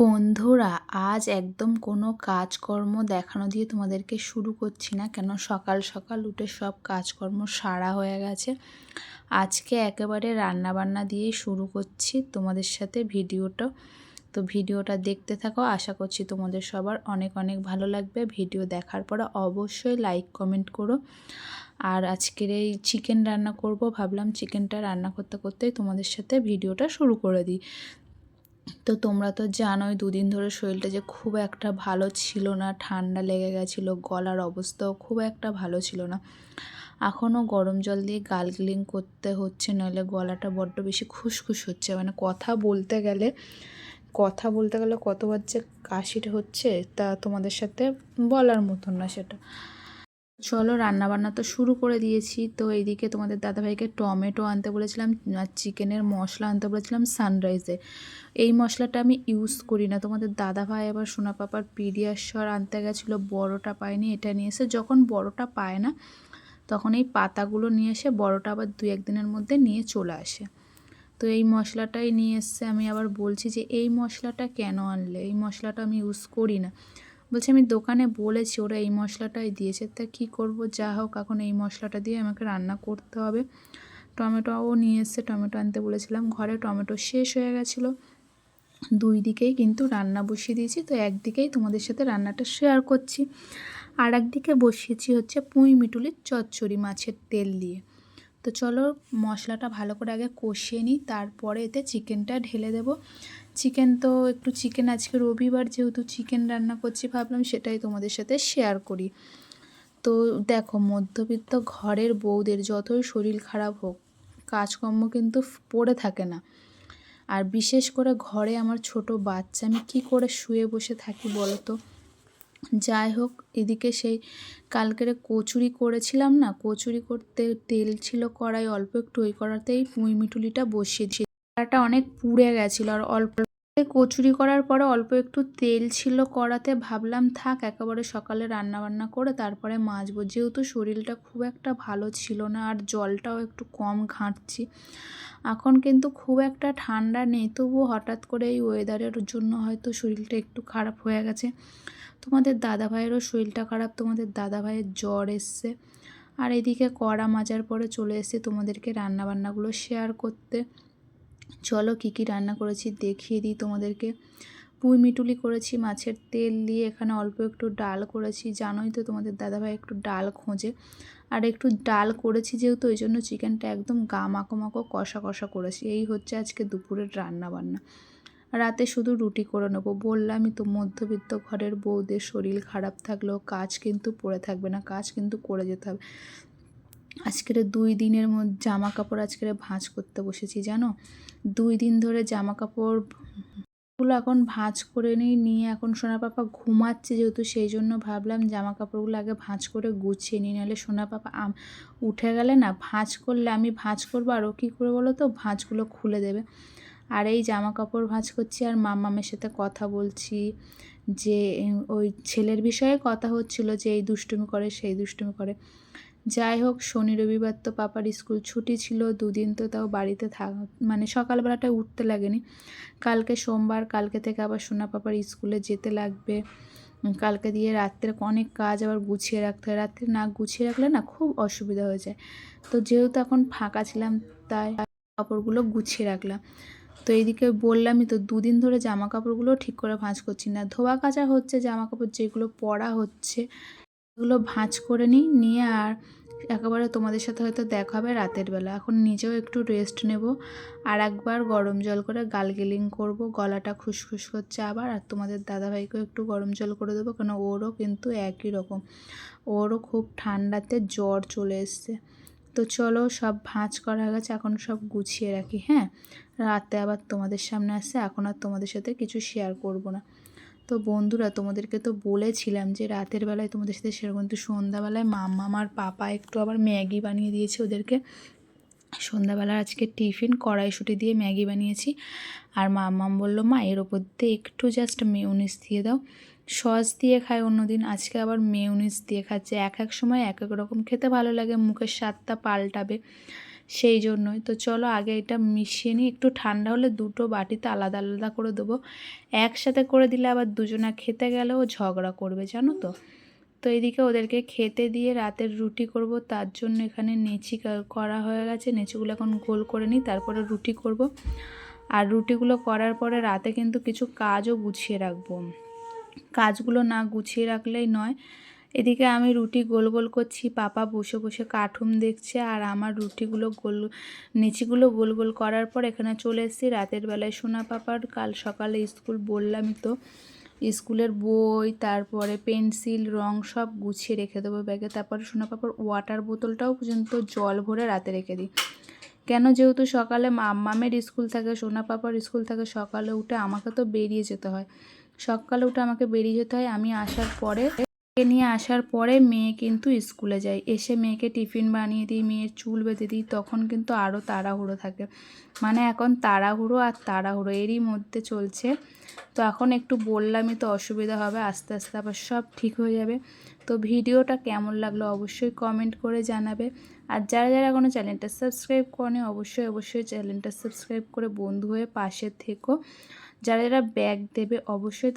বন্ধুরা, আজ একদম কোনো কাজকর্ম দেখানো দিয়ে তোমাদেরকে শুরু করছি না। কেন? সকাল সকাল উঠে সব কাজকর্ম সারা হয়ে গেছে। আজকে একেবারে রান্নাবান্না দিয়েই শুরু করছি তোমাদের সাথে ভিডিওটা। তো ভিডিওটা দেখতে থাকো, আশা করছি তোমাদের সবার অনেক অনেক ভালো লাগবে। ভিডিও দেখার পরে অবশ্যই লাইক কমেন্ট করো। আর আজকের এই চিকেন রান্না করব। ভাবলাম চিকেনটা রান্না করতে করতেই তোমাদের সাথে ভিডিওটা শুরু করে দিই। তো তোমরা তো জানোই দুদিন ধরে শরীরটা যে খুব একটা ভালো ছিল না, ঠান্ডা লেগে গেছিল, গলার অবস্থাও খুব একটা ভালো ছিল না। এখনও গরম জল দিয়ে গার্গলিং করতে হচ্ছে, নইলে গলাটা বড্ড বেশি খুসখুস হচ্ছে। মানে কথা বলতে গেলে, কথা বলতে গেলে কতবার যে কাশিটা হচ্ছে তা তোমাদের সাথে বলার মতন না সেটা। চলো রান্নাবান্না তো শুরু করে দিয়েছি। তো এইদিকে তোমাদের দাদাভাইকে টমেটো আনতে বলেছিলাম, আর চিকেনের মশলা আনতে বলেছিলাম সানরাইজে। এই মশলাটা আমি ইউজ করি না। তোমাদের দাদাভাই আবার সোনা পাপার পিডিয়াশ্বর আনতে গেছিল, বড়টা পায়নি, এটা নিয়ে এসে যখন বড়টা পায় না, তখন এই পাতাগুলো নিয়ে এসে বড়টা আবার দু একদিনের মধ্যে নিয়ে চলে আসে। তো এই মশলাটাই নিয়ে এসছে আমি আবার বলছি যে, এই মশলাটা কেন আনলে? এই মশলাটা আমি ইউজ করি না। বলছে, আমি দোকানে বলেছি, ওরা এই মশলাটাই দিয়েছে। তা কী করব? যা হোক, এখন এই মশলাটা দিয়ে আমাকে রান্না করতে হবে। টমেটোও নিয়ে এসছে, টমেটো আনতে বলেছিলাম। ঘরে টমেটো শেষ হয়ে গেছিল। দুই দিকেই কিন্তু রান্না বসিয়ে দিয়েছি। তো একদিকেই তোমাদের সাথে রান্নাটা শেয়ার করছি। আর একদিকে বসিয়েছি হচ্ছে পুঁই মিটুলির চচ্চড়ি মাছের তেল দিয়ে। তো চলো মশলাটা ভালো করে আগে কষিয়ে নিই, তারপরে এতে চিকেনটা ঢেলে দেব। চিকেন তো একটু চিকেন আজকে রবিবার যেহেতু চিকেন রান্না করছি, ভাবলাম সেটাই তোমাদের সাথে শেয়ার করি। তো দেখো, মধ্যবিত্ত ঘরের বউদের যতই শরীর খারাপ হোক, কাজকর্ম কিন্তু পড়ে থাকে না। আর বিশেষ করে ঘরে আমার ছোট বাচ্চা, আমি কী করে শুয়ে বসে থাকি বলো তো যাই হোক, এদিকে সেই কালকেরে কচুরি করেছিলাম না, কচুরি করতে তেল ছিল কড়াই, অল্প একটু ওই কড়াতেই পুঁই মিটুলিটা বসিয়ে দিয়েছি। কড়াটা অনেক পুড়ে গেছিল আর অল্প কচুরি করার পরে অল্প একটু তেল ছিল কড়াতে, ভাবলাম থাক, একেবারে সকালে রান্না বান্না করে তারপরে মাজবো। যেহেতু শরীরটা খুব একটা ভালো ছিল না আর জলটাও একটু কম ঘাঁটছি, এখন কিন্তু খুব একটা ঠান্ডা নেই। তবুও হঠাৎ করে এই ওয়েদারের জন্য হয়তো শরীরটা একটু খারাপ হয়ে গেছে। তোমাদের দাদা ভাইয়েরও শরীরটা খারাপ, তোমাদের দাদা ভাইয়ের জ্বর এসছে। আর এদিকে কড়া মাজার পরে চলে এসেছি তোমাদেরকে রান্নাবান্নাগুলো শেয়ার করতে। চলো কী কী রান্না করেছি দেখিয়ে দিই তোমাদেরকে। পুঁই মিটুলি করেছি, মাছের তেল দিয়ে এখানে অল্প একটু ডাল করেছি। জানোই তো তোমাদের দাদাভাই একটু ডাল খোঁজে। আর একটু ডাল করেছি যেহেতু, ওই জন্য চিকেনটা একদম গা মাখো মাখো কষা কষা করেছি। এই হচ্ছে আজকে দুপুরের রান্না বান্না। রাতে শুধু রুটি করে নেব। বললামই তো মধ্যবিত্ত ঘরের বউদের শরীর খারাপ থাকলেও কাজ কিন্তু পড়ে থাকবে না, কাজ কিন্তু করে যেতে হবে। আজকের দুই দিনের মধ্যে জামা কাপড় আজকের ভাঁজ করতে বসেছি, জানো? দুই দিন ধরে জামা কাপড়গুলো এখন ভাঁজ করে নিই, নিয়ে এখন সোনা পাপা ঘুমাচ্ছে যেহেতু, সেই জন্য ভাবলাম জামা কাপড়গুলো আগে ভাঁজ করে গুছিয়ে নিই, নাহলে সোনা পাপা উঠে গেলে না ভাঁজ করলে আমি ভাঁজ করব আরও কী করে বলো তো ভাঁজগুলো খুলে দেবে। আর এই জামা কাপড় ভাঁজ করছি, আর মামামের সাথে কথা বলছি, যে, ওই ছেলের বিষয়ে কথা হচ্ছিল যে, এই দুষ্টুমি করে, সেই দুষ্টুমি করে। যাই হোক, শনি, রবিবার তো পাপার স্কুল ছুটি ছিল, দুদিন তো তাও বাড়িতে থাক মানে সকালবেলাটা উঠতে লাগেনি। কালকে সোমবার, কালকে থেকে আবার সোনা পাপার স্কুলে যেতে লাগবে। কালকে দিয়ে রাত্রে অনেক কাজ আবার গুছিয়ে রাখতে হয়। রাত্রে না গুছিয়ে রাখলে না খুব অসুবিধা হয়ে যায়। তো যেহেতু এখন ফাঁকা ছিলাম, তাই কাপড়গুলো গুছিয়ে রাখলাম। তো এইদিকে বললামই তো, দুদিন ধরে জামা কাপড়গুলো ঠিক করে ভাঁজ করছি না। ধোয়া কাচা হচ্ছে, জামা কাপড় যেগুলো পরা হচ্ছে এগুলো ভাঁজ করে নিই, নিয়ে আর একেবারে তোমাদের সাথে হয়তো দেখা হবে রাতের বেলা। এখন নিজেও একটু রেস্ট নেব। আর একবার গরম জল করে গালগেলিং করব। গলাটা খুসখুস করছে আবার। আর তোমাদের দাদাভাইকেও একটু গরম জল করে দেবো, কেন ওরও কিন্তু একই রকম। ওরও খুব ঠান্ডাতে জ্বর চলে এসছে। তো চলো সব ভাঁজ করা গেছে, এখন সব গুছিয়ে রাখি হ্যাঁ? রাতে আবার তোমাদের সামনে আসছে, এখন আর তোমাদের সাথে কিছু শেয়ার করব না। তো বন্ধুরা, তোমাদেরকে তো বলেছিলাম যে রাতের বেলায় তোমাদের সাথে সেরকম কিন্তু সন্ধ্যাবেলায় মাম্মা আমার পাপা একটু আবার ম্যাগি বানিয়ে দিয়েছে ওদেরকে। সন্ধ্যাবেলা আজকে টিফিন কড়াইশুটি দিয়ে ম্যাগি বানিয়েছি। আর মাম্মাম বলল, মা, এর ওপর দিয়ে একটু জাস্ট মেউনিস দিয়ে দাও। সস দিয়ে খায় অন্যদিন, আজকে আবার মেউনিস দিয়ে খাচ্ছে। এক এক সময় এক এক রকম খেতে ভালো লাগে, মুখের স্বাদটা পাল্টাবে। সেই জন্যই। তো চলো আগে এটা মিশিয়ে নিই। একটু ঠান্ডা হলে দুটো বাটিতে আলাদা আলাদা করে দেবো। একসাথে করে দিলে আবার দুজনা খেতে গেলেও ঝগড়া করবে, জানো তো? তো এদিকে ওদেরকে খেতে দিয়ে রাতের রুটি করব। তার জন্য এখানে নেচি করা হয়ে গেছে। নেচিগুলো এখন গোল করে নিই, তারপরে রুটি করব। আর রুটিগুলো করার পরে রাতে কিন্তু কিছু কাজও গুছিয়ে রাখব। কাজগুলো না গুছিয়ে রাখলেই নয় এদিকে আমি রুটি গোল গোল করছি, পাপা বসে বসে কার্টুন দেখছে আর আমার রুটিগুলো গোল, নিচিগুলো গোল গোল করার পর এখানে চলে এসেছি। রাতের বেলায় সোনা পাপার, কাল সকালে স্কুল বললামই তো, স্কুলের বই, তারপরে পেন্সিল, রং সব গুছিয়ে রেখে দেবো ব্যাগে। তারপরে সোনা পাপার ওয়াটার বোতলটাও পর্যন্ত জল ভরে রাতে রেখে দিই। কেন যেহেতু সকালে মাম্মামের স্কুল থাকে, সোনা পাপার স্কুল থাকে, সকালে উঠে আমাকে তো বেরিয়ে যেতে হয়। সকালে উঠে আমাকে বেরিয়ে যেতে হয়। আমি আসার পরে নিয়ে আসার পরে মেয়ে কিন্তু স্কুলে যায়। এসে মেয়েকে টিফিন বানিয়ে দিই, মেয়ের চুল বেঁধে দিই, তখন কিন্তু আরও তাড়াহুড়ো থাকে। মানে এখন তাড়াহুড়ো আর তাড়াহুড়ো, এরই মধ্যে চলছে। তো এখন একটু বললামই তো অসুবিধা হবে, আস্তে আস্তে আবার সব ঠিক হয়ে যাবে। তো ভিডিওটা কেমন লাগল অবশ্যই কমেন্ট করে জানাবে। আর যারা যারা এখনও চ্যানেলটা সাবস্ক্রাইব করেনি, অবশ্যই অবশ্যই চ্যানেলটা সাবস্ক্রাইব করে বন্ধু হয়ে পাশে থেকো। যারা যারা ব্যাগ দেবে, অবশ্যই